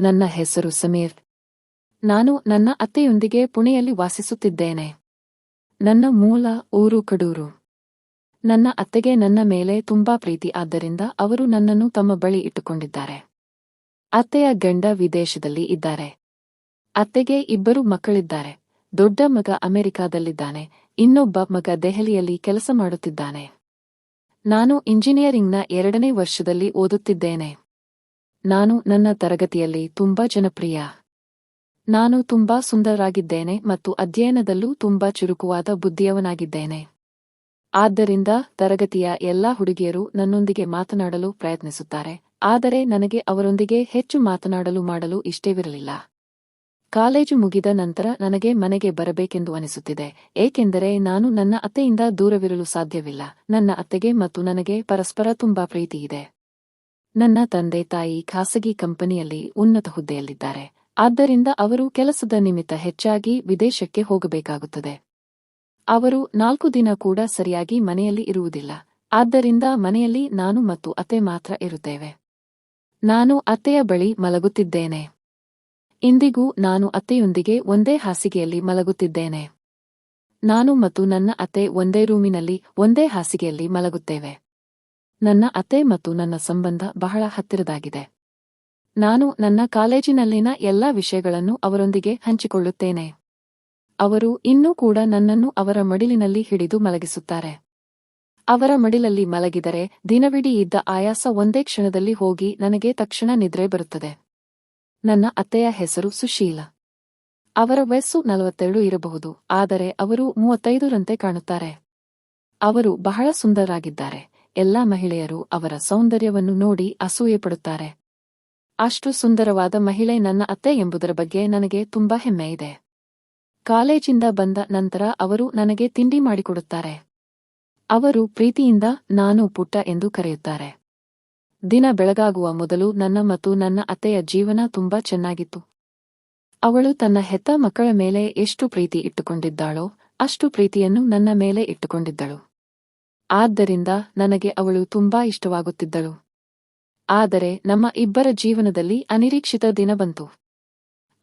ನನ್ನ ಹೆಸರು ಸಮೀರ್. ನಾನು ನನ್ನ ಅತ್ತೆಯೊಂದಿಗೆ ಪುಣೆಯಲ್ಲಿ ವಾಸಿಸುತ್ತಿದ್ದೇನೆ. ನನ್ನ ಮೂಲ ಊರು ಕಡೂರು. ನನ್ನ ಅತ್ತೆಗೆ ನನ್ನ ಮೇಲೆ ತುಂಬಾ ಪ್ರೀತಿ, ಆದ್ದರಿಂದ ಅವರು ನನ್ನನ್ನು ತಮ್ಮ ಬಳಿ ಇಟ್ಟುಕೊಂಡಿದ್ದಾರೆ. ಅತ್ತೆಯ ಗಂಡ ವಿದೇಶದಲ್ಲಿ ಇದ್ದಾರೆ. ಅತ್ತೆಗೆ ಇಬ್ಬರು ಮಕ್ಕಳಿದ್ದಾರೆ. ದೊಡ್ಡ ಮಗ ಅಮೆರಿಕಾದಲ್ಲಿದ್ದಾನೆ. ಇನ್ನೊಬ್ಬ ಮಗ ದೆಹಲಿಯಲ್ಲಿ ಕೆಲಸ ಮಾಡುತ್ತಿದ್ದಾನೆ. ನಾನು ಇಂಜಿನಿಯರಿಂಗ್ನ ಎರಡನೇ ವರ್ಷದಲ್ಲಿ ಓದುತ್ತಿದ್ದೇನೆ. ನಾನು ನನ್ನ ತರಗತಿಯಲ್ಲಿ ತುಂಬಾ ಜನಪ್ರಿಯ. ನಾನು ತುಂಬಾ ಸುಂದರರಾಗಿದ್ದೇನೆ ಮತ್ತು ಅಧ್ಯಯನದಲ್ಲೂ ತುಂಬಾ ಚುರುಕುವಾದ ಬುದ್ಧಿಯವನಾಗಿದ್ದೇನೆ. ಆದ್ದರಿಂದ ತರಗತಿಯ ಎಲ್ಲಾ ಹುಡುಗಿಯರು ನನ್ನೊಂದಿಗೆ ಮಾತನಾಡಲು ಪ್ರಯತ್ನಿಸುತ್ತಾರೆ, ಆದರೆ ನನಗೆ ಅವರೊಂದಿಗೆ ಹೆಚ್ಚು ಮಾತನಾಡಲು ಮಾಡಲು ಇಷ್ಟವಿರಲಿಲ್ಲ ಕಾಲೇಜು ಮುಗಿದ ನಂತರ ನನಗೆ ಮನೆಗೆ ಬರಬೇಕೆಂದು ಅನಿಸುತ್ತಿದೆ, ಏಕೆಂದರೆ ನಾನು ನನ್ನ ಅತ್ತೆಯಿಂದ ದೂರವಿರಲು ಸಾಧ್ಯವಿಲ್ಲ, ನನ್ನ ಅತ್ತೆಗೆ ಮತ್ತು ನನಗೆ ಪರಸ್ಪರ ತುಂಬಾ ಪ್ರೀತಿಯಿದೆ. ನನ್ನ ತಂದೆ ತಾಯಿ ಖಾಸಗಿ ಕಂಪನಿಯಲ್ಲಿ ಉನ್ನತ ಹುದ್ದೆಯಲ್ಲಿದ್ದಾರೆ. ಆದ್ದರಿಂದ ಅವರು ಕೆಲಸದ ನಿಮಿತ್ತ ಹೆಚ್ಚಾಗಿ ವಿದೇಶಕ್ಕೆ ಹೋಗಬೇಕಾಗುತ್ತದೆ. ಅವರು ನಾಲ್ಕು ದಿನ ಕೂಡ ಸರಿಯಾಗಿ ಮನೆಯಲ್ಲಿ ಇರುವುದಿಲ್ಲ. ಆದ್ದರಿಂದ ಮನೆಯಲ್ಲಿ ನಾನು ಮತ್ತು ಅತ್ತೆ ಮಾತ್ರ ಇರುತ್ತೇವೆ. ನಾನು ಅತ್ತೆಯ ಬಳಿ ಮಲಗುತ್ತಿದ್ದೇನೆ. ಇಂದಿಗೂ ನಾನು ಅತ್ತೆಯೊಂದಿಗೆ ಒಂದೇ ಹಾಸಿಗೆಯಲ್ಲಿ ಮಲಗುತ್ತಿದ್ದೇನೆ. ನಾನು ಮತ್ತು ನನ್ನ ಅತ್ತೆ ಒಂದೇ ರೂಮಿನಲ್ಲಿ, ಒಂದೇ ಹಾಸಿಗೆಯಲ್ಲಿ ಮಲಗುತ್ತೇವೆ. ನನ್ನ ಅತ್ತೆ ಮತ್ತು ನನ್ನ ಸಂಬಂಧ ಬಹಳ ಹತ್ತಿರದಾಗಿದೆ. ನಾನು ನನ್ನ ಕಾಲೇಜಿನಲ್ಲಿನ ಎಲ್ಲಾ ವಿಷಯಗಳನ್ನು ಅವರೊಂದಿಗೆ ಹಂಚಿಕೊಳ್ಳುತ್ತೇನೆ. ಅವರು ಇನ್ನೂ ಕೂಡ ನನ್ನನ್ನು ಅವರ ಮಡಿಲಿನಲ್ಲಿ ಹಿಡಿದು ಮಲಗಿಸುತ್ತಾರೆ. ಅವರ ಮಡಿಲಲ್ಲಿ ಮಲಗಿದರೆ ದಿನವಿಡೀ ಇದ್ದ ಆಯಾಸ ಒಂದೇ ಕ್ಷಣದಲ್ಲಿ ಹೋಗಿ ನನಗೆ ತಕ್ಷಣ ನಿದ್ರೆ ಬರುತ್ತದೆ. ನನ್ನ ಅತ್ತೆಯ ಹೆಸರು ಸುಶೀಲ. ಅವರ ವಯಸ್ಸು ನಲವತ್ತೆರಡು ಇರಬಹುದು, ಆದರೆ ಅವರು ಮೂವತ್ತೈದರಂತೆ ಕಾಣುತ್ತಾರೆ. ಅವರು ಬಹಳ ಸುಂದರರಾಗಿದ್ದಾರೆ. ಎಲ್ಲಾ ಮಹಿಳೆಯರು ಅವರ ಸೌಂದರ್ಯವನ್ನು ನೋಡಿ ಅಸೂಯೆಪಡುತ್ತಾರೆ. ಅಷ್ಟು ಸುಂದರವಾದ ಮಹಿಳೆ ನನ್ನ ಅತ್ತೆ ಎಂಬುದರ ಬಗ್ಗೆ ನನಗೆ ತುಂಬಾ ಹೆಮ್ಮೆ ಇದೆ. ಕಾಲೇಜಿಂದ ಬಂದ ನಂತರ ಅವರು ನನಗೆ ತಿಂಡಿ ಮಾಡಿಕೊಡುತ್ತಾರೆ. ಅವರು ಪ್ರೀತಿಯಿಂದ ನಾನು ಪುಟ್ಟ ಎಂದು ಕರೆಯುತ್ತಾರೆ. ದಿನ ಬೆಳಗಾಗುವ ಮೊದಲು ನನ್ನ ಮತ್ತು ನನ್ನ ಅತ್ತೆಯ ಜೀವನ ತುಂಬಾ ಚೆನ್ನಾಗಿತ್ತು. ಅವಳು ತನ್ನ ಹೆತ್ತ ಮಕ್ಕಳ ಮೇಲೆ ಎಷ್ಟು ಪ್ರೀತಿ ಇಟ್ಟುಕೊಂಡಿದ್ದಾಳೋ ಅಷ್ಟು ಪ್ರೀತಿಯನ್ನು ನನ್ನ ಮೇಲೆ ಇಟ್ಟುಕೊಂಡಿದ್ದಳು. ಆದ್ದರಿಂದ ನನಗೆ ಅವಳು ತುಂಬಾ ಇಷ್ಟವಾಗುತ್ತಿದ್ದಳು. ಆದರೆ ನಮ್ಮ ಇಬ್ಬರ ಜೀವನದಲ್ಲಿ ಅನಿರೀಕ್ಷಿತ ದಿನ ಬಂತು.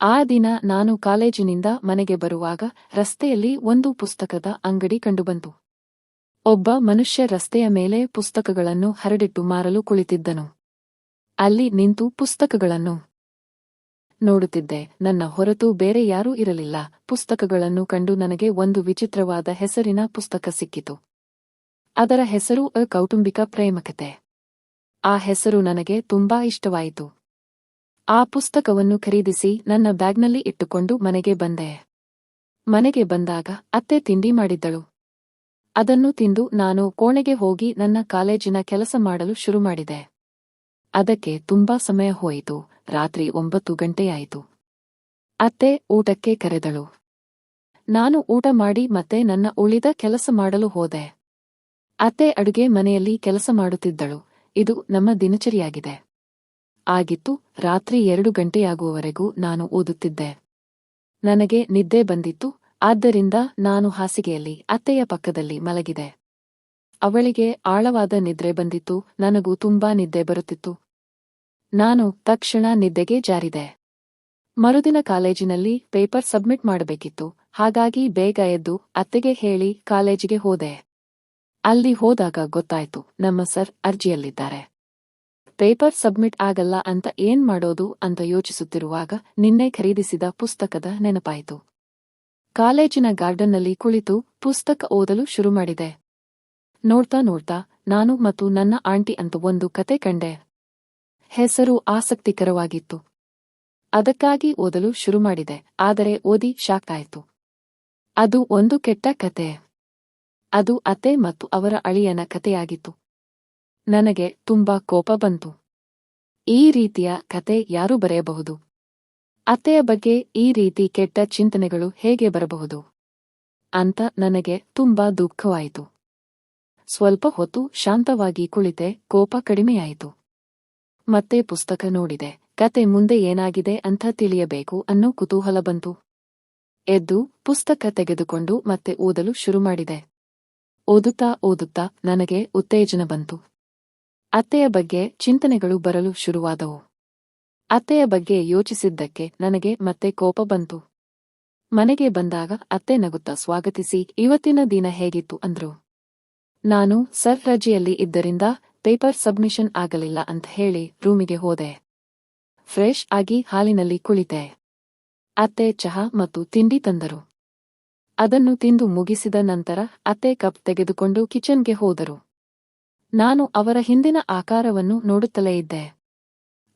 ಆ ದಿನ ನಾನು ಕಾಲೇಜಿನಿಂದ ಮನೆಗೆ ಬರುವಾಗ ರಸ್ತೆಯಲ್ಲಿ ಒಂದು ಪುಸ್ತಕದ ಅಂಗಡಿ ಕಂಡುಬಂತು. ಒಬ್ಬ ಮನುಷ್ಯ ರಸ್ತೆಯ ಮೇಲೆ ಪುಸ್ತಕಗಳನ್ನು ಹರಡಿಟ್ಟು ಮಾರಲು ಕುಳಿತಿದ್ದನು. ಅಲ್ಲಿ ನಿಂತು ಪುಸ್ತಕಗಳನ್ನು ನೋಡುತ್ತಿದ್ದೆ. ನನ್ನ ಹೊರತು ಬೇರೆ ಯಾರೂ ಇರಲಿಲ್ಲ. ಪುಸ್ತಕಗಳನ್ನು ಕಂಡು ನನಗೆ ಒಂದು ವಿಚಿತ್ರವಾದ ಹೆಸರಿನ ಪುಸ್ತಕ ಸಿಕ್ಕಿತು. ಅದರ ಹೆಸರು ಅ ಕೌಟುಂಬಿಕ ಪ್ರೇಮಕತೆ. ಆ ಹೆಸರು ನನಗೆ ತುಂಬಾ ಇಷ್ಟವಾಯಿತು. ಆ ಪುಸ್ತಕವನ್ನು ಖರೀದಿಸಿ ನನ್ನ ಬ್ಯಾಗ್ನಲ್ಲಿ ಇಟ್ಟುಕೊಂಡು ಮನೆಗೆ ಬಂದೆ. ಮನೆಗೆ ಬಂದಾಗ ಅತ್ತೆ ತಿಂಡಿ ಮಾಡಿದ್ದಳು. ಅದನ್ನು ತಿಂದು ನಾನು ಕೋಣೆಗೆ ಹೋಗಿ ನನ್ನ ಕಾಲೇಜಿನ ಕೆಲಸ ಮಾಡಲು ಶುರು ಮಾಡಿದೆ. ಅದಕ್ಕೆ ತುಂಬಾ ಸಮಯ ಹೋಯಿತು. ರಾತ್ರಿ ಒಂಬತ್ತು ಗಂಟೆಯಾಯಿತು ಅತ್ತೆ ಊಟಕ್ಕೆ ಕರೆದಳು. ನಾನು ಊಟ ಮಾಡಿ ಮತ್ತೆ ನನ್ನ ಉಳಿದ ಕೆಲಸ ಮಾಡಲು ಹೋದೆ. ಅತ್ತೆ ಅಡುಗೆ ಮನೆಯಲ್ಲಿ ಕೆಲಸ ಮಾಡುತ್ತಿದ್ದಳು. ಇದು ನಮ್ಮ ದಿನಚರಿಯಾಗಿದೆ. ಆಗಿತ್ತು, ರಾತ್ರಿ ಎರಡು ಗಂಟೆಯಾಗುವವರೆಗೂ ನಾನು ಓದುತ್ತಿದ್ದೆ. ನನಗೆ ನಿದ್ದೆ ಬಂದಿತ್ತು, ಆದ್ದರಿಂದ ನಾನು ಹಾಸಿಗೆಯಲ್ಲಿ, ಅತ್ತೆಯ ಪಕ್ಕದಲ್ಲಿ ಮಲಗಿದೆ ಅವಳಿಗೆ ಆಳವಾದ ನಿದ್ರೆ ಬಂದಿತ್ತು, ನನಗೂ ತುಂಬಾ ನಿದ್ದೆ ಬರುತ್ತಿತ್ತು. ನಾನು ತಕ್ಷಣ ನಿದ್ದೆಗೆ ಜಾರಿದೆ. ಮರುದಿನ ಕಾಲೇಜಿನಲ್ಲಿ ಪೇಪರ್ ಸಬ್ಮಿಟ್ ಮಾಡಬೇಕಿತ್ತು, ಹಾಗಾಗಿ ಬೇಗ ಎದ್ದು ಅತ್ತೆಗೆ ಹೇಳಿ ಕಾಲೇಜಿಗೆ ಹೋದೆ. ಅಲ್ಲಿ ಹೋದಾಗ ಗೊತ್ತಾಯ್ತು, ನಮ್ಮ ಸರ್ ಅರ್ಜಿಯಲ್ಲಿದ್ದಾರೆ. ಪೇಪರ್ ಸಬ್ಮಿಟ್ ಆಗಲ್ಲ ಅಂತ ಏನ್ ಮಾಡೋದು ಅಂತ ಯೋಚಿಸುತ್ತಿರುವಾಗ ನಿನ್ನೆ ಖರೀದಿಸಿದ ಪುಸ್ತಕದ ನೆನಪಾಯಿತು. ಕಾಲೇಜಿನ ಗಾರ್ಡನ್ನಲ್ಲಿ ಕುಳಿತು ಪುಸ್ತಕ ಓದಲು ಶುರು ಮಾಡಿದೆ. ನೋಡ್ತಾ ನೋಡ್ತಾ ನಾನು ಮತ್ತು ನನ್ನ ಆಂಟಿ ಅಂತ ಒಂದು ಕತೆ ಕಂಡೆ. ಹೆಸರು ಆಸಕ್ತಿಕರವಾಗಿತ್ತು. ಅದಕ್ಕಾಗಿ ಓದಲು ಶುರು ಮಾಡಿದೆ, ಆದರೆ ಓದಿ ಶಾಕ್ ಆಯಿತು. ಅದು ಒಂದು ಕೆಟ್ಟ ಕತೆ. ಅದು ಅತ್ತೆ ಮತ್ತು ಅವರ ಅಳಿಯನ ಕಥೆಯಾಗಿತ್ತು. ನನಗೆ ತುಂಬಾ ಕೋಪ ಬಂತು. ಈ ರೀತಿಯ ಕತೆ ಯಾರು ಬರೆಯಬಹುದು? ಅತ್ತೆಯ ಬಗ್ಗೆ ಈ ರೀತಿ ಕೆಟ್ಟ ಚಿಂತನೆಗಳು ಹೇಗೆ ಬರಬಹುದು? ಅಂತ ನನಗೆ ತುಂಬಾ ದುಃಖವಾಯಿತು. ಸ್ವಲ್ಪ ಹೊತ್ತು ಶಾಂತವಾಗಿ ಕುಳಿತೆ ಕೋಪ ಕಡಿಮೆಯಾಯಿತು. ಮತ್ತೆ ಪುಸ್ತಕ ನೋಡಿದೆ. ಕತೆ ಮುಂದೆ ಏನಾಗಿದೆ ಅಂತ ತಿಳಿಯಬೇಕು ಅನ್ನೋ ಕುತೂಹಲ ಬಂತು. ಎದ್ದು ಪುಸ್ತಕ ತೆಗೆದುಕೊಂಡು ಮತ್ತೆ ಓದಲು ಶುರು ಮಾಡಿದೆ. ಓದುತ್ತಾ ಓದುತ್ತಾ ನನಗೆ ಉತ್ತೇಜನ ಬಂತು. ಅತ್ತೆಯ ಬಗ್ಗೆ ಚಿಂತನೆಗಳು ಬರಲು ಶುರುವಾದವು. ಅತ್ತೆಯ ಬಗ್ಗೆ ಯೋಚಿಸಿದ್ದಕ್ಕೆ ನನಗೆ ಮತ್ತೆ ಕೋಪ ಬಂತು. ಮನೆಗೆ ಬಂದಾಗ ಅತ್ತೆ ನಗುತ್ತಾ ಸ್ವಾಗತಿಸಿ, ಇವತ್ತಿನ ದಿನ ಹೇಗಿತ್ತು? ಅಂದ್ರು. ನಾನು ಸರ್ ರಜೆಯಲ್ಲಿ ಇದ್ದರಿಂದ ಪೇಪರ್ ಸಬ್ಮಿಷನ್ ಆಗಲಿಲ್ಲ ಅಂತ ಹೇಳಿ ರೂಮಿಗೆ ಹೋದೆ. ಫ್ರೆಶ್ ಆಗಿ ಹಾಲಿನಲ್ಲಿ ಕುಳಿತೆ. ಅತ್ತೆ ಚಹಾ ಮತ್ತು ತಿಂಡಿ ತಂದರು. ಅದನ್ನು ತಿಂದು ಮುಗಿಸಿದ ನಂತರ ಅತ್ತೆ ಕಪ್ ತೆಗೆದುಕೊಂಡು ಕಿಚನ್ಗೆ ಹೋದರು. ನಾನು ಅವರ ಹಿಂದಿನ ಆಕಾರವನ್ನು ನೋಡುತ್ತಲೇ ಇದ್ದೆ.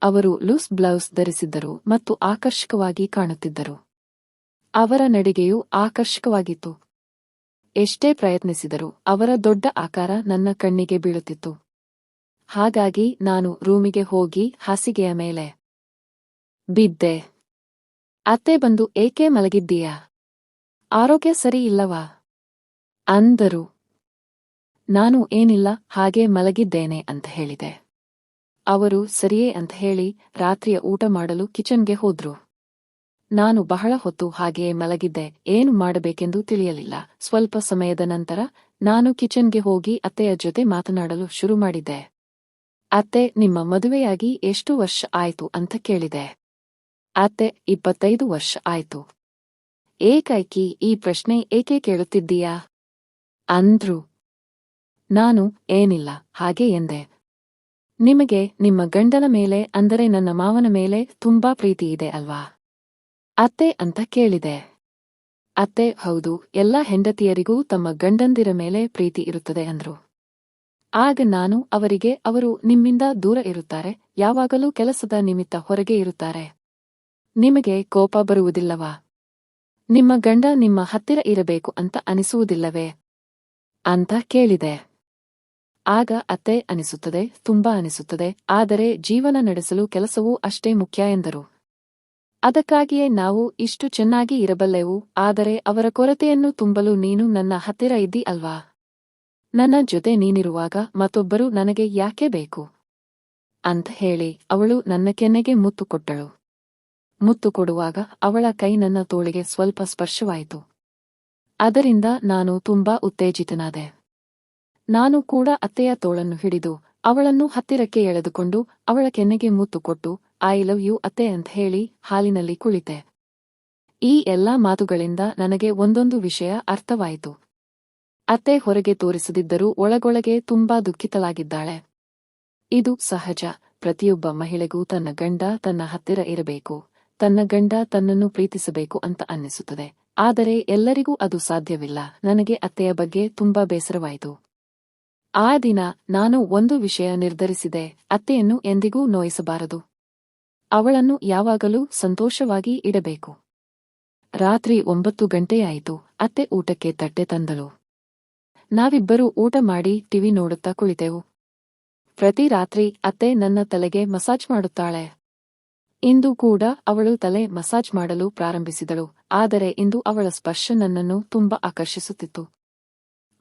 ಅವರು ಲೂಸ್ ಬ್ಲೌಸ್ ಧರಿಸಿದ್ದರು ಮತ್ತು ಆಕರ್ಷಕವಾಗಿ ಕಾಣುತ್ತಿದ್ದರು. ಅವರ ನಡಿಗೆಯು ಆಕರ್ಷಕವಾಗಿತ್ತು. ಎಷ್ಟೇ ಪ್ರಯತ್ನಿಸಿದರು ಅವರ ದೊಡ್ಡ ಆಕಾರ ನನ್ನ ಕಣ್ಣಿಗೆ ಬೀಳುತ್ತಿತ್ತು. ಹಾಗಾಗಿ ನಾನು ರೂಮಿಗೆ ಹೋಗಿ ಹಾಸಿಗೆಯ ಮೇಲೆ ಬಿದ್ದೆ. ಅತ್ತೆ ಬಂದು, ಏಕೆ ಮಲಗಿದ್ದೀಯಾ? ಆರೋಗ್ಯ ಸರಿ ಇಲ್ಲವಾ? ಅಂದರು. ನಾನು ಏನಿಲ್ಲ, ಹಾಗೆ ಮಲಗಿದ್ದೇನೆ ಅಂತ ಹೇಳಿದೆ. ಅವರು, ಸರಿಯೇ ಅಂತ ಹೇಳಿ, ರಾತ್ರಿಯ ಊಟ ಮಾಡಲು ಕಿಚನ್ಗೆ ಹೋದ್ರು. ನಾನು ಬಹಳ ಹೊತ್ತು ಹಾಗೆಯೇ ಮಲಗಿದ್ದೆ, ಏನು ಮಾಡಬೇಕೆಂದು ತಿಳಿಯಲಿಲ್ಲ. ಸ್ವಲ್ಪ ಸಮಯದ ನಂತರ, ನಾನು ಕಿಚನ್ಗೆ ಹೋಗಿ ಅತ್ತೆಯ ಜೊತೆ ಮಾತನಾಡಲು ಶುರು ಮಾಡಿದ್ದೆ. ಅತ್ತೆ, ನಿಮ್ಮ ಮದುವೆಯಾಗಿ ಎಷ್ಟು ವರ್ಷ ಆಯ್ತು ಅಂತ ಕೇಳಿದೆ. ಅತ್ತೆ, ಇಪ್ಪತ್ತೈದು ವರ್ಷ ಆಯ್ತು. ಏಕೈಕಿ ಈ ಪ್ರಶ್ನೆ ಏಕೆ ಕೇಳುತ್ತಿದ್ದೀಯಾ? ಅಂದ್ರು. ನಾನು ಏನಿಲ್ಲ, ಹಾಗೆ ಎಂದೆ. ನಿಮಗೆ ನಿಮ್ಮ ಗಂಡನ ಮೇಲೆ, ಅಂದರೆ ನನ್ನ ಮಾವನ ಮೇಲೆ ತುಂಬಾ ಪ್ರೀತಿ ಇದೆ ಅಲ್ವಾ? ಅತ್ತೆ ಅಂತ ಕೇಳಿದೆ. ಅತ್ತೆ, ಹೌದು, ಎಲ್ಲ ಹೆಂಡತಿಯರಿಗೂ ತಮ್ಮ ಗಂಡಂದಿರ ಮೇಲೆ ಪ್ರೀತಿ ಇರುತ್ತದೆ ಅಂದ್ರು. ಆಗ ನಾನು ಅವರಿಗೆ, ಅವರು ನಿಮ್ಮಿಂದ ದೂರ ಇರುತ್ತಾರೆ, ಯಾವಾಗಲೂ ಕೆಲಸದ ನಿಮಿತ್ತ ಹೊರಗೆ ಇರುತ್ತಾರೆ. ನಿಮಗೆ ಕೋಪ ಬರುವುದಿಲ್ಲವಾ? ನಿಮ್ಮ ಗಂಡ ನಿಮ್ಮ ಹತ್ತಿರ ಇರಬೇಕು ಅಂತ ಅನಿಸುವುದಿಲ್ಲವೇ? ಅಂತ ಕೇಳಿದೆ. ಆಗ ಅತ್ತೆ ಅನಿಸುತ್ತದೆ, ತುಂಬಾ ಅನಿಸುತ್ತದೆ, ಆದರೆ ಜೀವನ ನಡೆಸಲು ಕೆಲಸವೂ ಅಷ್ಟೇ ಮುಖ್ಯ ಎಂದರು. ಅದಕ್ಕಾಗಿಯೇ ನಾವು ಇಷ್ಟು ಚೆನ್ನಾಗಿ ಇರಬಲ್ಲೆವು, ಆದರೆ ಅವರ ಕೊರತೆಯನ್ನು ತುಂಬಲು ನೀನು ನನ್ನ ಹತ್ತಿರ ಇದ್ದಿ ಅಲ್ವಾ? ನನ್ನ ಜೊತೆ ನೀನಿರುವಾಗ ಮತ್ತೊಬ್ಬರು ನನಗೆ ಯಾಕೆ ಬೇಕು? ಅಂತ ಹೇಳಿ ಅವಳು ನನ್ನ ಕೆನ್ನೆಗೆ ಮುತ್ತು ಕೊಟ್ಟಳು. ಮುತ್ತು ಕೊಡುವಾಗ ಅವಳ ಕೈ ನನ್ನ ತೋಳಿಗೆ ಸ್ವಲ್ಪ ಸ್ಪರ್ಶವಾಯಿತು. ಅದರಿಂದ ನಾನು ತುಂಬಾ ಉತ್ತೇಜಿತನಾದೆ. ನಾನು ಕೂಡ ಅತ್ತೆಯ ತೋಳನ್ನು ಹಿಡಿದು ಅವಳನ್ನು ಹತ್ತಿರಕ್ಕೆ ಎಳೆದುಕೊಂಡು ಅವಳ ಕೆನ್ನೆಗೆ ಮುತ್ತು ಕೊಟ್ಟು ಐ ಲವ್ ಯು ಅತ್ತೆ, ಅಂತ ಹೇಳಿ ಹಾಲಿನಲ್ಲಿ ಕುಳಿತೆ. ಈ ಎಲ್ಲಾ ಮಾತುಗಳಿಂದ ನನಗೆ ಒಂದೊಂದು ವಿಷಯ ಅರ್ಥವಾಯಿತು. ಅತ್ತೆ ಹೊರಗೆ ತೋರಿಸದಿದ್ದರೂ ಒಳಗೊಳಗೆ ತುಂಬಾ ದುಃಖಿತಲಾಗಿದ್ದಾಳೆ ಇದು ಸಹಜ. ಪ್ರತಿಯೊಬ್ಬ ಮಹಿಳೆಗೂ ತನ್ನ ಗಂಡ ತನ್ನ ಹತ್ತಿರ ಇರಬೇಕು. ತನ್ನ ಗಂಡ ತನ್ನನ್ನು ಪ್ರೀತಿಸಬೇಕು ಅಂತ ಅನ್ನಿಸುತ್ತದೆ. ಆದರೆ ಎಲ್ಲರಿಗೂ ಅದು ಸಾಧ್ಯವಿಲ್ಲ. ನನಗೆ ಅತ್ತೆಯ ಬಗ್ಗೆ ತುಂಬಾ ಬೇಸರವಾಯಿತು. ಆ ದಿನ ನಾನು ಒಂದು ವಿಷಯ ನಿರ್ಧರಿಸಿದೆ. ಅತ್ತೆಯನ್ನು ಎಂದಿಗೂ ನೋಯಿಸಬಾರದು. ಅವಳನ್ನು ಯಾವಾಗಲೂ ಸಂತೋಷವಾಗಿ ಇಡಬೇಕು. ರಾತ್ರಿ ಒಂಬತ್ತು ಗಂಟೆಯಾಯಿತು ಅತ್ತೆ ಊಟಕ್ಕೆ ತಟ್ಟೆ ತಂದಳು. ನಾವಿಬ್ಬರೂ ಊಟ ಮಾಡಿ ಟಿವಿ ನೋಡುತ್ತಾ ಕುಳಿತೆವು. ಪ್ರತಿ ರಾತ್ರಿ ಅತ್ತೆ ನನ್ನ ತಲೆಗೆ ಮಸಾಜ್ ಮಾಡುತ್ತಾಳೆ. ಇಂದು ಕೂಡ ಅವಳು ತಲೆ ಮಸಾಜ್ ಮಾಡಲು ಪ್ರಾರಂಭಿಸಿದಳು, ಆದರೆ ಇಂದು ಅವಳ ಸ್ಪರ್ಶ ನನ್ನನ್ನು ತುಂಬಾ ಆಕರ್ಷಿಸುತ್ತಿತ್ತು.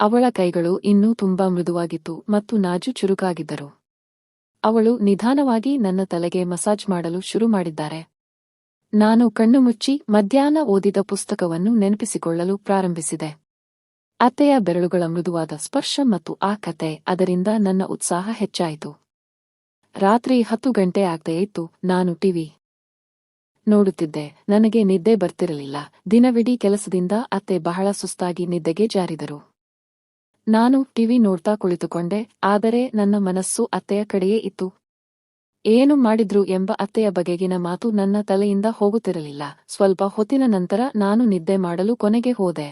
ಅವಳ ಕೈಗಳು ಇನ್ನೂ ತುಂಬಾ ಮೃದುವಾಗಿತ್ತು ಮತ್ತು ನಾಜು ಚುರುಕಾಗಿದ್ದರು. ಅವಳು ನಿಧಾನವಾಗಿ ನನ್ನ ತಲೆಗೆ ಮಸಾಜ್ ಮಾಡಲು ಶುರು ಮಾಡಿದ್ದಾರೆ. ನಾನು ಕಣ್ಣು ಮುಚ್ಚಿ ಮಧ್ಯಾಹ್ನ ಓದಿದ ಪುಸ್ತಕವನ್ನು ನೆನಪಿಸಿಕೊಳ್ಳಲು ಪ್ರಾರಂಭಿಸಿದೆ. ಅತ್ತೆಯ ಬೆರಳುಗಳ ಮೃದುವಾದ ಸ್ಪರ್ಶ ಮತ್ತು ಆ ಕತೆ ಅದರಿಂದ ನನ್ನ ಉತ್ಸಾಹ ಹೆಚ್ಚಾಯಿತು. ರಾತ್ರಿ ಹತ್ತು ಗಂಟೆ ಆಗ್ತಾ ಇತ್ತು, ನಾನು ಟಿವಿ ನೋಡುತ್ತಿದ್ದೆ. ನನಗೆ ನಿದ್ದೆ ಬರ್ತಿರಲಿಲ್ಲ. ದಿನವಿಡೀ ಕೆಲಸದಿಂದ ಅತ್ತೆ ಬಹಳ ಸುಸ್ತಾಗಿ ನಿದ್ದೆಗೆ ಜಾರಿದರು. ನಾನು ಟಿವಿ ನೋಡ್ತಾ ಕುಳಿತುಕೊಂಡೆ, ಆದರೆ ನನ್ನ ಮನಸ್ಸು ಅತ್ತೆಯ ಕಡೆಯೇ ಇತ್ತು. ಏನು ಮಾಡಿದ್ರು ಎಂಬ ಅತ್ತೆಯ ಬಗೆಗಿನ ಮಾತು ನನ್ನ ತಲೆಯಿಂದ ಹೋಗುತ್ತಿರಲಿಲ್ಲ. ಸ್ವಲ್ಪ ಹೊತ್ತಿನ ನಂತರ ನಾನು ನಿದ್ದೆ ಮಾಡಲು ಕೊನೆಗೆ ಹೋದೆ.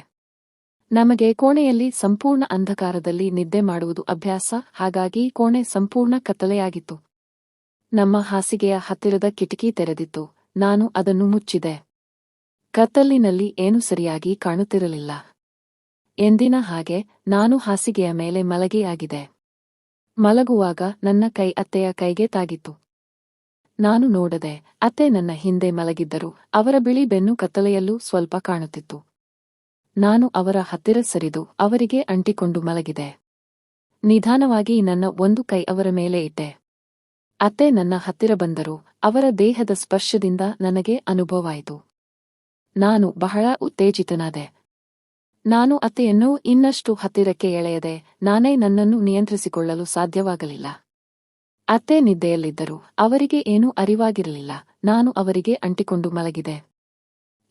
ನಮಗೆ ಕೋಣೆಯಲ್ಲಿ ಸಂಪೂರ್ಣ ಅಂಧಕಾರದಲ್ಲಿ ನಿದ್ದೆ ಮಾಡುವುದು ಅಭ್ಯಾಸ, ಹಾಗಾಗಿ ಕೋಣೆ ಸಂಪೂರ್ಣ ಕತ್ತಲೆಯಾಗಿತ್ತು. ನಮ್ಮ ಹಾಸಿಗೆಯ ಹತ್ತಿರದ ಕಿಟಕಿ ತೆರೆದಿತ್ತು. ನಾನು ಅದನ್ನು ಮುಚ್ಚಿದೆ. ಕತ್ತಲಿನಲ್ಲಿ ಏನು ಸರಿಯಾಗಿ ಕಾಣುತ್ತಿರಲಿಲ್ಲ. ಎಂದಿನ ಹಾಗೆ ನಾನು ಹಾಸಿಗೆಯ ಮೇಲೆ ಮಲಗಿಯಾಗಿದೆ ಮಲಗುವಾಗ ನನ್ನ ಕೈ ಅತ್ತೆಯ ಕೈಗೆ ತಾಗಿತ್ತು. ನಾನು ನೋಡದೆ ಅತ್ತೆ ನನ್ನ ಹಿಂದೆ ಮಲಗಿದ್ದರು. ಅವರ ಬಿಳಿ ಬೆನ್ನು ಕತ್ತಲೆಯಲ್ಲೂ ಸ್ವಲ್ಪ ಕಾಣುತ್ತಿತ್ತು. ನಾನು ಅವರ ಹತ್ತಿರ ಸರಿದು ಅವರಿಗೆ ಅಂಟಿಕೊಂಡು ಮಲಗಿದೆ. ನಿಧಾನವಾಗಿ ನನ್ನ ಒಂದು ಕೈ ಅವರ ಮೇಲೆ ಇಟ್ಟೆ. ಅತ್ತೆ ನನ್ನ ಹತ್ತಿರ ಬಂದರು. ಅವರ ದೇಹದ ಸ್ಪರ್ಶದಿಂದ ನನಗೆ ಅನುಭವವಾಯಿತು. ನಾನು ಬಹಳ ಉತ್ತೇಜಿತನಾದೆ. ನಾನು ಅತ್ತೆಯನ್ನು ಇನ್ನಷ್ಟು ಹತ್ತಿರಕ್ಕೆ ಎಳೆಯದೆ. ನಾನೇ ನನ್ನನ್ನು ನಿಯಂತ್ರಿಸಿಕೊಳ್ಳಲು ಸಾಧ್ಯವಾಗಲಿಲ್ಲ. ಅತ್ತೆ ನಿದ್ದೆಯಲ್ಲಿದ್ದರು. ಅವರಿಗೆ ಏನೂ ಅರಿವಾಗಿರಲಿಲ್ಲ. ನಾನು ಅವರಿಗೆ ಅಂಟಿಕೊಂಡು ಮಲಗಿದೆ.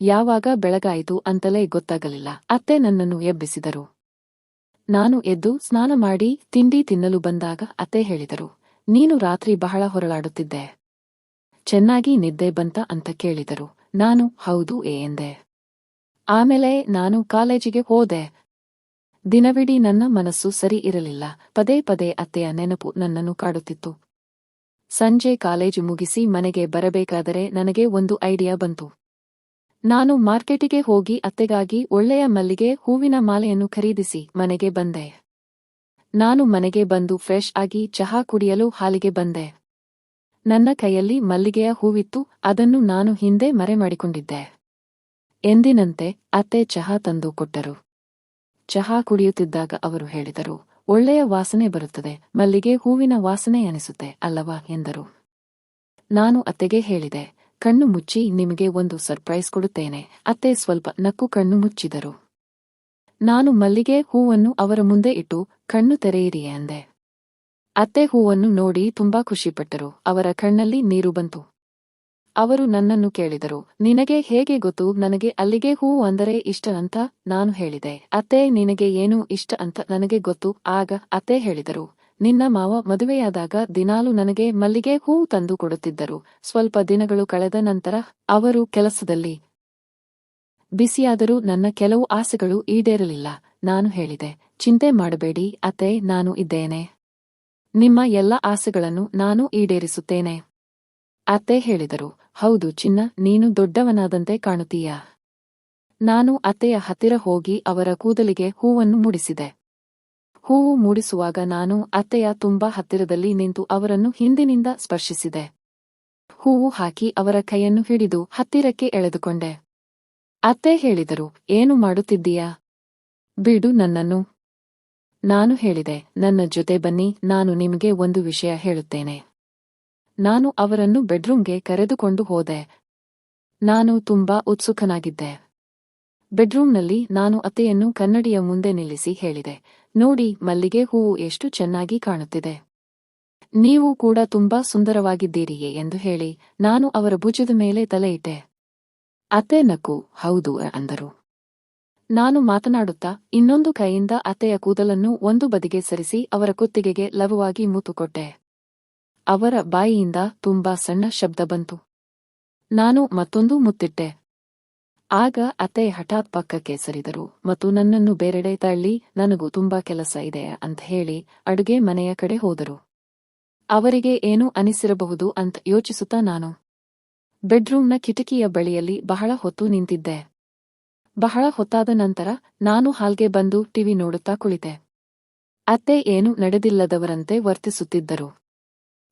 ಯಾವಾಗ ಬೆಳಗಾಯಿತು ಅಂತಲೇ ಗೊತ್ತಾಗಲಿಲ್ಲ. ಅತ್ತೆ ನನ್ನನ್ನು ಎಬ್ಬಿಸಿದರು. ನಾನು ಎದ್ದು ಸ್ನಾನ ಮಾಡಿ ತಿಂಡಿ ತಿನ್ನಲು ಬಂದಾಗ ಅತ್ತೆ ಹೇಳಿದರು. ನೀನು ರಾತ್ರಿ ಬಹಳ ಹೊರಳಾಡುತ್ತಿದ್ದೆ. ಚೆನ್ನಾಗಿ ನಿದ್ದೆ ಬಂತ ಅಂತ ಕೇಳಿದರು. ನಾನು, ಹೌದು, ಏ ಎಂದೆ. ಆಮೇಲೆ ನಾನು ಕಾಲೇಜಿಗೆ ಹೋದೆ. ದಿನವಿಡೀ ನನ್ನ ಮನಸ್ಸು ಸರಿ ಇರಲಿಲ್ಲ. ಪದೇ ಪದೇ ಅತ್ತೆಯ ನೆನಪು ನನ್ನನ್ನು ಕಾಡುತ್ತಿತ್ತು. ಸಂಜೆ ಕಾಲೇಜು ಮುಗಿಸಿ ಮನೆಗೆ ಬರಬೇಕಾದರೆ ನನಗೆ ಒಂದು ಐಡಿಯಾ ಬಂತು. ನಾನು ಮಾರ್ಕೆಟಿಗೆ ಹೋಗಿ ಅತ್ತೆಗಾಗಿ ಒಳ್ಳೆಯ ಮಲ್ಲಿಗೆ ಹೂವಿನ ಮಾಲೆಯನ್ನು ಖರೀದಿಸಿ ಮನೆಗೆ ಬಂದೆ. ನಾನು ಮನೆಗೆ ಬಂದು ಫ್ರೆಶ್ ಆಗಿ ಚಹಾ ಕುಡಿಯಲು ಹಾಲಿಗೆ ಬಂದೆ. ನನ್ನ ಕೈಯಲ್ಲಿ ಮಲ್ಲಿಗೆಯ ಹೂವಿತ್ತು, ಅದನ್ನು ನಾನು ಹಿಂದೆ ಮರೆಮಾಡಿಕೊಂಡಿದ್ದೆ. ಎಂದಿನಂತೆ ಅತ್ತೆ ಚಹಾ ತಂದು ಕೊಟ್ಟರು. ಚಹಾ ಕುಡಿಯುತ್ತಿದ್ದಾಗ ಅವರು ಹೇಳಿದರು, ಒಳ್ಳೆಯ ವಾಸನೆ ಬರುತ್ತದೆ, ಮಲ್ಲಿಗೆ ಹೂವಿನ ವಾಸನೆ ಅನಿಸುತ್ತೆ ಅಲ್ಲವಾ? ಎಂದರು. ನಾನು ಅತ್ತೆಗೆ ಹೇಳಿದೆ, ಕಣ್ಣು ಮುಚ್ಚಿ ನಿಮಗೆ ಒಂದು ಸರ್ಪ್ರೈಸ್ ಕೊಡುತ್ತೇನೆ. ಅತ್ತೆ ಸ್ವಲ್ಪ ನಕ್ಕು ಕಣ್ಣು ಮುಚ್ಚಿದರು. ನಾನು ಮಲ್ಲಿಗೆ ಹೂವನ್ನು ಅವರ ಮುಂದೆ ಇಟ್ಟು ಕಣ್ಣು ತೆರೆಯಿರಿ ಎಂದೆ. ಅತ್ತೆ ಹೂವನ್ನು ನೋಡಿ ತುಂಬಾ ಖುಷಿಪಟ್ಟರು. ಅವರ ಕಣ್ಣಲ್ಲಿ ನೀರು ಬಂತು. ಅವರು ನನ್ನನ್ನು ಕೇಳಿದರು. ನಿನಗೆ ಹೇಗೆ ಗೊತ್ತು? ನನಗೆ ಅಲ್ಲಿಗೆ ಹೂವು ಅಂದರೆ ಇಷ್ಟ ಅಂತ ನಾನು ಹೇಳಿದೆ. ಅತ್ತೆ, ನಿನಗೆ ಏನು ಇಷ್ಟ ಅಂತ ನನಗೆ ಗೊತ್ತು. ಆಗ ಅತ್ತೆ ಹೇಳಿದರು. ನಿನ್ನ ಮಾವ ಮದುವೆಯಾದಾಗ ದಿನಾಲು ನನಗೆ ಮಲ್ಲಿಗೆ ಹೂವು ತಂದು ಕೊಡುತ್ತಿದ್ದರು. ಸ್ವಲ್ಪ ದಿನಗಳು ಕಳೆದ ನಂತರ ಅವರು ಕೆಲಸದಲ್ಲಿ ಬಿಸಿಯಾದರೂ ನನ್ನ ಕೆಲವು ಆಸೆಗಳು ಈಡೇರಲಿಲ್ಲ. ನಾನು ಹೇಳಿದೆ, ಚಿಂತೆ ಮಾಡಬೇಡಿ, ಅತ್ತೆ, ನಾನು ಇದ್ದೇನೆ. ನಿಮ್ಮ ಎಲ್ಲ ಆಸೆಗಳನ್ನು ನಾನು ಈಡೇರಿಸುತ್ತೇನೆ. ಅತ್ತೆ ಹೇಳಿದರು, ಹೌದು, ಚಿನ್ನ, ನೀನು ದೊಡ್ಡವನಾದಂತೆ ಕಾಣುತ್ತೀಯ. ನಾನು ಅತ್ತೆಯ ಹತ್ತಿರ ಹೋಗಿ ಅವರ ಕೂದಲಿಗೆ ಹೂವನ್ನು ಮೂಡಿಸಿದೆ. ಹೂವು ಮೂಡಿಸುವಾಗ ನಾನು ಅತ್ತೆಯ ತುಂಬಾ ಹತ್ತಿರದಲ್ಲಿ ನಿಂತು ಅವರನ್ನು ಹಿಂದಿನಿಂದ ಸ್ಪರ್ಶಿಸಿದೆ. ಹೂವು ಹಾಕಿ ಅವರ ಕೈಯನ್ನು ಹಿಡಿದು ಹತ್ತಿರಕ್ಕೆ ಎಳೆದುಕೊಂಡೆ. ಅತ್ತೆ ಹೇಳಿದರು, ಏನು ಮಾಡುತ್ತಿದ್ದೀಯಾ? ಬಿಡು ನನ್ನನ್ನು. ನಾನು ಹೇಳಿದೆ, ನನ್ನ ಜೊತೆ ಬನ್ನಿ, ನಾನು ನಿಮಗೆ ಒಂದು ವಿಷಯ ಹೇಳುತ್ತೇನೆ. ನಾನು ಅವರನ್ನು ಬೆಡ್ರೂಮ್ಗೆ ಕರೆದುಕೊಂಡು ಹೋದೆ. ನಾನು ತುಂಬಾ ಉತ್ಸುಕನಾಗಿದ್ದೆ. ಬೆಡ್ರೂಮ್ನಲ್ಲಿ ನಾನು ಅತ್ತೆಯನ್ನು ಕನ್ನಡಿಯ ಮುಂದೆ ನಿಲ್ಲಿಸಿ ಹೇಳಿದೆ, ನೋಡಿ, ಮಲ್ಲಿಗೆ ಹೂವು ಎಷ್ಟು ಚೆನ್ನಾಗಿ ಕಾಣುತ್ತಿದೆ. ನೀವು ಕೂಡ ತುಂಬಾ ಸುಂದರವಾಗಿದ್ದೀರಿಯೇ ಎಂದು ಹೇಳಿ, ನಾನು ಅವರ ಭುಜದ ಮೇಲೆ ತಲೆ ಇಟ್ಟೆ ಅತ್ತೆ ನಕ್ಕು ಹೌದು ಅಂದರು. ನಾನು ಮಾತನಾಡುತ್ತಾ ಇನ್ನೊಂದು ಕೈಯಿಂದ ಅತ್ತೆಯ ಕೂದಲನ್ನು ಒಂದು ಬದಿಗೆ ಸರಿಸಿ ಅವರ ಕುತ್ತಿಗೆಗೆ ಲಘುವಾಗಿ ಮೂತುಕೊಟ್ಟೆ ಅವರ ಬಾಯಿಯಿಂದ ತುಂಬಾ ಸಣ್ಣ ಶಬ್ದ ಬಂತು. ನಾನು ಮತ್ತೊಂದು ಮುತ್ತಿಟ್ಟೆ. ಆಗ ಅತ್ತೆ ಹಠಾತ್ ಪಕ್ಕಕ್ಕೆ ಸರಿದರು ಮತ್ತು ನನ್ನನ್ನು ಬೇರೆಡೆ ತಳ್ಳಿ, ನನಗೂ ತುಂಬಾ ಕೆಲಸ ಇದೆ ಅಂತ ಹೇಳಿ ಅಡುಗೆ ಮನೆಯ ಕಡೆ ಹೋದರು. ಅವರಿಗೆ ಏನೂ ಅನಿಸಿರಬಹುದು ಅಂತ ಯೋಚಿಸುತ್ತಾ ನಾನು ಬೆಡ್ರೂಮ್ನ ಕಿಟಕಿಯ ಬಳಿಯಲ್ಲಿ ಬಹಳ ಹೊತ್ತು ನಿಂತಿದ್ದೆ. ಬಹಳ ಹೊತ್ತಾದ ನಂತರ ನಾನು ಹಾಲ್ಗೆ ಬಂದು ಟಿವಿ ನೋಡುತ್ತಾ ಕುಳಿತೆ. ಅತ್ತೆ ಏನು ನಡೆದಿಲ್ಲದವರಂತೆ ವರ್ತಿಸುತ್ತಿದ್ದರು.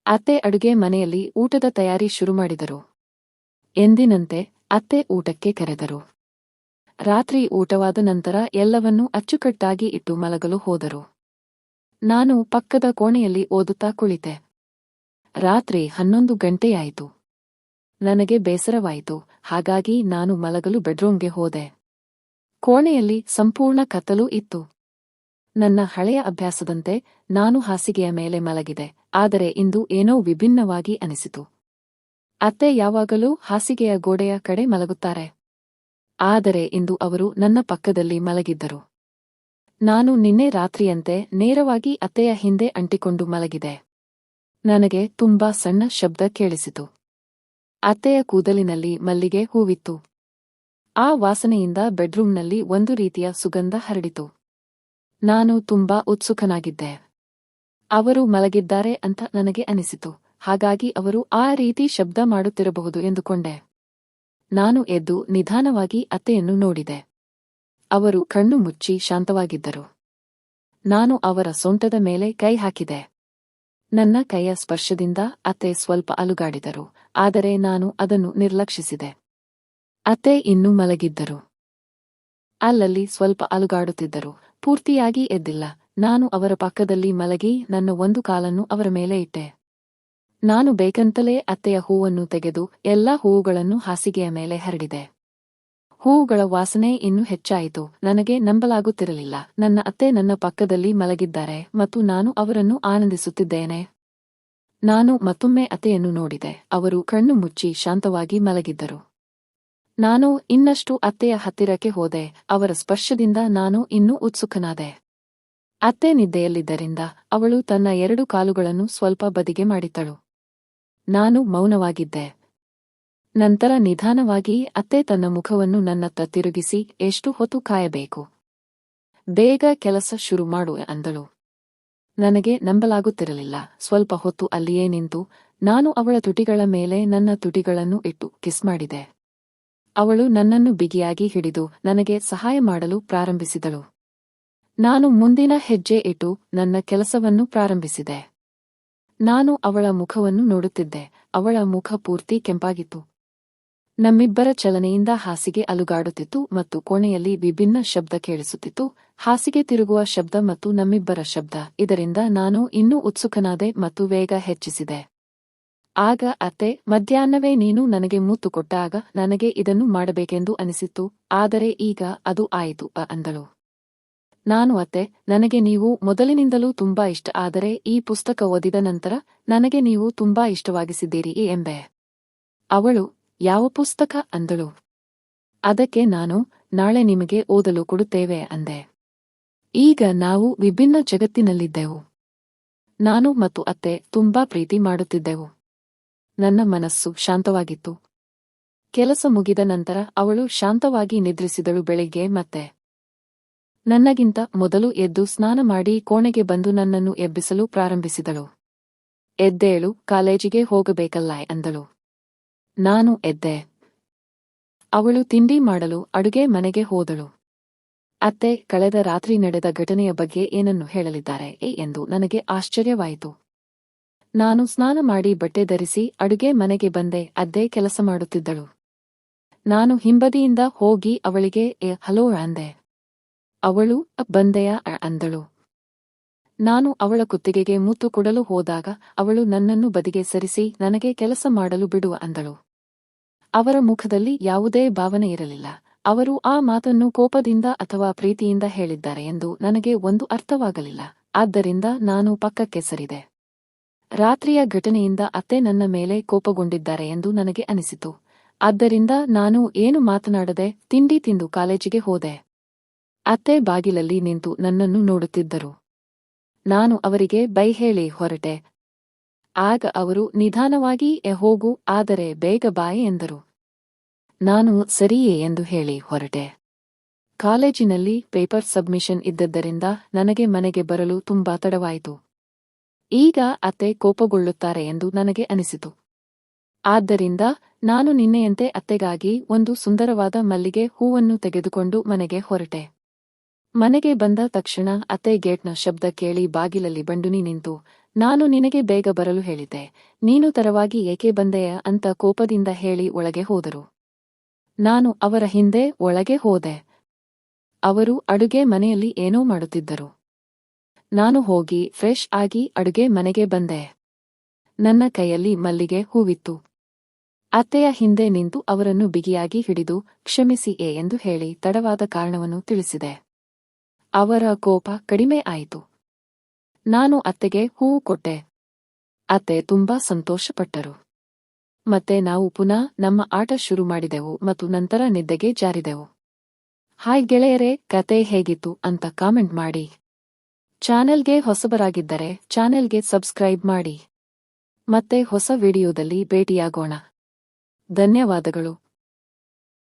ಅತ್ತೆ ಅಡುಗೆ ಮನೆಯಲ್ಲಿ ಊಟದ ತಯಾರಿ ಶುರು ಮಾಡಿದರು. ಎಂದಿನಂತೆ ಅತ್ತೆ ಊಟಕ್ಕೆ ಕರೆದರು. ರಾತ್ರಿ ಊಟವಾದ ನಂತರ ಎಲ್ಲವನ್ನೂ ಅಚ್ಚುಕಟ್ಟಾಗಿ ಇಟ್ಟು ಮಲಗಲು ಹೋದರು. ನಾನು ಪಕ್ಕದ ಕೋಣೆಯಲ್ಲಿ ಓದುತ್ತಾ ಕುಳಿತೆ. ರಾತ್ರಿ ಹನ್ನೊಂದು ಗಂಟೆಯಾಯಿತು. ನನಗೆ ಬೇಸರವಾಯಿತು, ಹಾಗಾಗಿ ನಾನು ಮಲಗಲು ಬೆಡ್ರೂಮ್ಗೆ ಹೋದೆ. ಕೋಣೆಯಲ್ಲಿ ಸಂಪೂರ್ಣ ಕತ್ತಲು ಇತ್ತು. ನನ್ನ ಹಳೆಯ ಅಭ್ಯಾಸದಂತೆ ನಾನು ಹಾಸಿಗೆಯ ಮೇಲೆ ಮಲಗಿದೆ, ಆದರೆ ಇಂದು ಏನೋ ವಿಭಿನ್ನವಾಗಿ ಅನಿಸಿತು. ಅತ್ತೆ ಯಾವಾಗಲೂ ಹಾಸಿಗೆಯ ಗೋಡೆಯ ಕಡೆ ಮಲಗುತ್ತಾರೆ. ಆದರೆ ಇಂದು ಅವರು ನನ್ನ ಪಕ್ಕದಲ್ಲಿ ಮಲಗಿದ್ದರು. ನಾನು ನಿನ್ನೆ ರಾತ್ರಿಯಂತೆ ನೇರವಾಗಿ ಅತ್ತೆಯ ಹಿಂದೆ ಅಂಟಿಕೊಂಡು ಮಲಗಿದೆ. ನನಗೆ ತುಂಬಾ ಸಣ್ಣ ಶಬ್ದ ಕೇಳಿಸಿತು. ಅತ್ತೆಯ ಕೂದಲಿನಲ್ಲಿ ಮಲ್ಲಿಗೆ ಹೂವಿತ್ತು. ಆ ವಾಸನೆಯಿಂದ ಬೆಡ್ರೂಮ್ನಲ್ಲಿ ಒಂದು ರೀತಿಯ ಸುಗಂಧ ಹರಡಿತು. ನಾನು ತುಂಬಾ ಉತ್ಸುಕನಾಗಿದ್ದೆ. ಅವರು ಮಲಗಿದ್ದಾರೆ ಅಂತ ನನಗೆ ಅನಿಸಿತು. ಹಾಗಾಗಿ ಅವರು ಆ ರೀತಿ ಶಬ್ದ ಮಾಡುತ್ತಿರಬಹುದು ಎಂದುಕೊಂಡೆ. ನಾನು ಎದ್ದು ನಿಧಾನವಾಗಿ ಅತ್ತೆಯನ್ನು ನೋಡಿದೆ. ಅವರು ಕಣ್ಣು ಮುಚ್ಚಿ ಶಾಂತವಾಗಿದ್ದರು. ನಾನು ಅವರ ಸೊಂಟದ ಮೇಲೆ ಕೈ ಹಾಕಿದೆ. ನನ್ನ ಕೈಯ ಸ್ಪರ್ಶದಿಂದ ಅತ್ತೆ ಸ್ವಲ್ಪ ಅಲುಗಾಡಿದರು, ಆದರೆ ನಾನು ಅದನ್ನು ನಿರ್ಲಕ್ಷಿಸಿದೆ. ಅತ್ತೆ ಇನ್ನೂ ಮಲಗಿದ್ದರು. ಅಲ್ಲಲ್ಲಿ ಸ್ವಲ್ಪ ಅಲುಗಾಡುತ್ತಿದ್ದರು. ಪೂರ್ತಿಯಾಗಿ ಎದ್ದಿಲ್ಲ. ನಾನು ಅವರ ಪಕ್ಕದಲ್ಲಿ ಮಲಗಿ ನನ್ನ ಒಂದು ಕಾಲನ್ನು ಅವರ ಮೇಲೆ ಇಟ್ಟೆ. ನಾನು ಬೇಕಂತಲೇ ಅತ್ತೆಯ ಹೂವನ್ನು ತೆಗೆದು ಎಲ್ಲಾ ಹೂವುಗಳನ್ನು ಹಾಸಿಗೆಯ ಮೇಲೆ ಹರಡಿದೆ. ಹೂವುಗಳ ವಾಸನೆ ಇನ್ನೂ ಹೆಚ್ಚಾಯಿತು. ನನಗೆ ನಂಬಲಾಗುತ್ತಿರಲಿಲ್ಲ. ನನ್ನ ಅತ್ತೆ ನನ್ನ ಪಕ್ಕದಲ್ಲಿ ಮಲಗಿದ್ದಾರೆ ಮತ್ತು ನಾನು ಅವರನ್ನು ಆನಂದಿಸುತ್ತಿದ್ದೇನೆ. ನಾನು ಮತ್ತೊಮ್ಮೆ ಅತ್ತೆಯನ್ನು ನೋಡಿದೆ. ಅವರು ಕಣ್ಣು ಮುಚ್ಚಿ ಶಾಂತವಾಗಿ ಮಲಗಿದ್ದರು. ನಾನು ಇನ್ನಷ್ಟು ಅತ್ತೆಯ ಹತ್ತಿರಕ್ಕೆ ಹೋದೆ. ಅವರ ಸ್ಪರ್ಶದಿಂದ ನಾನು ಇನ್ನೂ ಉತ್ಸುಕನಾದೆ. ಅತ್ತೆ ನಿದ್ದೆಯಲ್ಲಿದ್ದರಿಂದ ಅವಳು ತನ್ನ ಎರಡು ಕಾಲುಗಳನ್ನು ಸ್ವಲ್ಪ ಬದಿಗೆ ಮಾಡಿದ್ದಳು. ನಾನು ಮೌನವಾಗಿದ್ದೆ. ನಂತರ ನಿಧಾನವಾಗಿ ಅತ್ತೆ ತನ್ನ ಮುಖವನ್ನು ನನ್ನತ್ತ ತಿರುಗಿಸಿ, ಎಷ್ಟು ಹೊತ್ತು ಕಾಯಬೇಕು? ಬೇಗ ಕೆಲಸ ಶುರು ಮಾಡು ಅಂದಳು. ನನಗೆ ನಂಬಲಾಗುತ್ತಿರಲಿಲ್ಲ. ಸ್ವಲ್ಪ ಹೊತ್ತು ಅಲ್ಲಿಯೇ ನಿಂತು, ನಾನು ಅವಳ ತುಟಿಗಳ ಮೇಲೆ ನನ್ನ ತುಟಿಗಳನ್ನು ಇಟ್ಟು ಕಿಸ್ ಮಾಡಿದೆ. ಅವಳು ನನ್ನನ್ನು ಬಿಗಿಯಾಗಿ ಹಿಡಿದು ನನಗೆ ಸಹಾಯ ಮಾಡಲು ಪ್ರಾರಂಭಿಸಿದಳು. ನಾನು ಮುಂದಿನ ಹೆಜ್ಜೆ ಇಟ್ಟು ನನ್ನ ಕೆಲಸವನ್ನು ಪ್ರಾರಂಭಿಸಿದೆ. ನಾನು ಅವಳ ಮುಖವನ್ನು ನೋಡುತ್ತಿದ್ದೆ. ಅವಳ ಮುಖ ಪೂರ್ತಿ ಕೆಂಪಾಗಿತ್ತು. ನಮ್ಮಿಬ್ಬರ ಚಲನೆಯಿಂದ ಹಾಸಿಗೆ ಅಲುಗಾಡುತ್ತಿತ್ತು ಮತ್ತು ಕೋಣೆಯಲ್ಲಿ ವಿಭಿನ್ನ ಶಬ್ದ ಕೇಳಿಸುತ್ತಿತ್ತು. ಹಾಸಿಗೆ ತಿರುಗುವ ಶಬ್ದ ಮತ್ತು ನಮ್ಮಿಬ್ಬರ ಶಬ್ದ. ಇದರಿಂದ ನಾನು ಇನ್ನೂ ಉತ್ಸುಕನಾದೆ ಮತ್ತು ವೇಗ ಹೆಚ್ಚಿಸಿದೆ. ಆಗ ಅತ್ತೆ, ಮಧ್ಯಾಹ್ನವೇ ನೀನು ನನಗೆ ಮೂತು ಕೊಟ್ಟಾಗ ನನಗೆ ಇದನ್ನು ಮಾಡಬೇಕೆಂದು ಅನಿಸಿತ್ತು. ಆದರೆ ಈಗ ಅದು ಆಯಿತು, ಅ ಅಂದಳು. ನಾನು ಅತ್ತೆ, ನನಗೆ ನೀವು ಮೊದಲಿನಿಂದಲೂ ತುಂಬಾ ಇಷ್ಟ, ಆದರೆ ಈ ಪುಸ್ತಕ ಓದಿದ ನಂತರ ನನಗೆ ನೀವು ತುಂಬಾ ಇಷ್ಟವಾಗಿಸಿದ್ದೀರಿ ಎಂಬೆ. ಅವಳು ಯಾವ ಪುಸ್ತಕ ಅಂದಳು? ಅದಕ್ಕೆ ನಾನು ನಾಳೆ ನಿಮಗೆ ಓದಲು ಕೊಡುತ್ತೇವೆ ಅಂದೆ. ಈಗ ನಾವು ವಿಭಿನ್ನ ಜಗತ್ತಿನಲ್ಲಿದ್ದೆವು. ನಾನು ಮತ್ತು ಅತ್ತೆ ತುಂಬಾ ಪ್ರೀತಿ ಮಾಡುತ್ತಿದ್ದೆವು. ನನ್ನ ಮನಸ್ಸು ಶಾಂತವಾಗಿತ್ತು. ಕೆಲಸ ಮುಗಿದ ನಂತರ ಅವಳು ಶಾಂತವಾಗಿ ನಿದ್ರಿಸಿದಳು ಬೆಳಿಗ್ಗೆ ಮತ್ತೆ. ನನ್ನಗಿಂತ ಮೊದಲು ಎದ್ದು ಸ್ನಾನ ಮಾಡಿ ಕೋಣೆಗೆ ಬಂದು ನನ್ನನ್ನು ಎಬ್ಬಿಸಲು ಪ್ರಾರಂಭಿಸಿದಳು. ಎದ್ದೇಳು, ಕಾಲೇಜಿಗೆ ಹೋಗಬೇಕಲ್ಲ ಅಂದಳು. ನಾನು ಎದ್ದೆ. ಅವಳು ತಿಂಡಿ ಮಾಡಲು ಅಡುಗೆ ಮನೆಗೆ ಹೋದಳು. ಅತ್ತೆ, ಕಳೆದ ರಾತ್ರಿ ನಡೆದ ಘಟನೆಯ ಬಗ್ಗೆ ಏನನ್ನು ಹೇಳಲಿದ್ದಾರೆ ಎಂದು ನನಗೆ ಆಶ್ಚರ್ಯವಾಯಿತು. ನಾನು ಸ್ನಾನ ಮಾಡಿ ಬಟ್ಟೆ ಧರಿಸಿ ಅಡುಗೆ ಮನೆಗೆ ಬಂದೆ, ಅದ್ದೇ ಕೆಲಸ ಮಾಡುತ್ತಿದ್ದಳು. ನಾನು ಹಿಂಬದಿಯಿಂದ ಹೋಗಿ ಅವಳಿಗೆ, ಎ, ಹಲೋ, ಅಂದೆ. ಅವಳು ಬಂದೆಯ, ಅಂದಳು. ನಾನು ಅವಳ ಕುತ್ತಿಗೆಗೆ ಮುತ್ತು ಕೊಡಲು ಹೋದಾಗ ಅವಳು ನನ್ನನ್ನು ಬದಿಗೆ ಸರಿಸಿ ನನಗೆ ಕೆಲಸ ಮಾಡಲು ಬಿಡುವ ಅಂದಳು. ಅವರ ಮುಖದಲ್ಲಿ ಯಾವುದೇ ಭಾವನೆ ಇರಲಿಲ್ಲ. ಅವರು ಆ ಮಾತನ್ನು ಕೋಪದಿಂದ ಅಥವಾ ಪ್ರೀತಿಯಿಂದ ಹೇಳಿದ್ದಾರೆ ಎಂದು ನನಗೆ ಒಂದು ಅರ್ಥವಾಗಲಿಲ್ಲ. ಆದ್ದರಿಂದ ನಾನು ಪಕ್ಕಕ್ಕೆ ಸರಿದೆ. ರಾತ್ರಿಯ ಘಟನೆಯಿಂದ ಅತ್ತೆ ನನ್ನ ಮೇಲೆ ಕೋಪಗೊಂಡಿದ್ದಾರೆ ಎಂದು ನನಗೆ ಅನಿಸಿತು. ಆದ್ದರಿಂದ ನಾನು ಏನು ಮಾತನಾಡದೆ ತಿಂಡಿ ತಿಂದು ಕಾಲೇಜಿಗೆ ಹೋದೆ. ಅತ್ತೆ ಬಾಗಿಲಲ್ಲಿ ನಿಂತು ನನ್ನನ್ನು ನೋಡುತ್ತಿದ್ದರು. ನಾನು ಅವರಿಗೆ ಬೈ ಹೇಳಿ ಹೊರಟೆ. ಆಗ ಅವರು, ನಿಧಾನವಾಗಿ, ಎ, ಹೋಗು, ಆದರೆ ಬೇಗ ಬಾಯಿ ಎಂದರು. ನಾನು ಸರಿಯೇ ಎಂದು ಹೇಳಿ ಹೊರಟೆ. ಕಾಲೇಜಿನಲ್ಲಿ ಪೇಪರ್ ಸಬ್ಮಿಷನ್ ಇದ್ದದ್ದರಿಂದ ನನಗೆ ಮನೆಗೆ ಬರಲು ತುಂಬಾ ತಡವಾಯಿತು. ಈಗ ಅತ್ತೆ ಕೋಪಗೊಳ್ಳುತ್ತಾರೆ ಎಂದು ನನಗೆ ಅನಿಸಿತು. ಆದ್ದರಿಂದ ನಾನು ನಿನ್ನೆಯಂತೆ ಅತ್ತೆಗಾಗಿ ಒಂದು ಸುಂದರವಾದ ಮಲ್ಲಿಗೆ ಹೂವನ್ನು ತೆಗೆದುಕೊಂಡು ಮನೆಗೆ ಹೊರಟೆ. ಮನೆಗೆ ಬಂದ ತಕ್ಷಣ ಅತ್ತೆ ಗೇಟ್ನ ಶಬ್ದ ಕೇಳಿ ಬಾಗಿಲಲ್ಲಿ ಬಂಡುನಿ ನಿಂತು, ನಾನು ನಿನಗೆ ಬೇಗ ಬರಲು ಹೇಳಿದ್ದೆ. ನೀನು ತರವಾಗಿ ಏಕೆ ಬಂದೆಯ? ಅಂತ ಕೋಪದಿಂದ ಹೇಳಿ ಒಳಗೆ ಹೋದರು. ನಾನು ಅವರ ಹಿಂದೆ ಒಳಗೆ ಹೋದೆ. ಅವರು ಅಡುಗೆ ಮನೆಯಲ್ಲಿ ಏನೋ ಮಾಡುತ್ತಿದ್ದರು. ನಾನು ಹೋಗಿ ಫ್ರೆಶ್ ಆಗಿ ಅಡುಗೆ ಮನೆಗೆ ಬಂದೆ. ನನ್ನ ಕೈಯಲ್ಲಿ ಮಲ್ಲಿಗೆ ಹೂವಿತ್ತು. ಅತ್ತೆಯ ಹಿಂದೆ ನಿಂತು ಅವರನ್ನು ಬಿಗಿಯಾಗಿ ಹಿಡಿದು ಕ್ಷಮಿಸಿ ಎಂದು ಹೇಳಿ ತಡವಾದ ಕಾರಣವನ್ನು ತಿಳಿಸಿದೆ. ಅವರ ಕೋಪ ಕಡಿಮೆ ಆಯಿತು. ನಾನು ಅತ್ತೆಗೆ ಹೂವು ಕೊಟ್ಟೆ. ಅತ್ತೆ ತುಂಬಾ ಸಂತೋಷಪಟ್ಟರು. ಮತ್ತೆ ನಾವು ಪುನಃ ನಮ್ಮ ಆಟ ಶುರು ಮಾಡಿದೆವು ಮತ್ತು ನಂತರ ನಿದ್ದೆಗೆ ಜಾರಿದೆವು. ಹಾಯ್ ಗೆಳೆಯರೇ, ಕತೆ ಹೇಗಿತ್ತು ಅಂತ ಕಾಮೆಂಟ್ ಮಾಡಿ. ಚಾನೆಲ್ಗೆ ಹೊಸಬರಾಗಿದ್ದರೆ ಚಾನೆಲ್ಗೆ ಸಬ್ಸ್ಕ್ರೈಬ್ ಮಾಡಿ. ಮತ್ತೆ ಹೊಸ ವಿಡಿಯೋದಲ್ಲಿ ಭೇಟಿಯಾಗೋಣ. ಧನ್ಯವಾದಗಳು.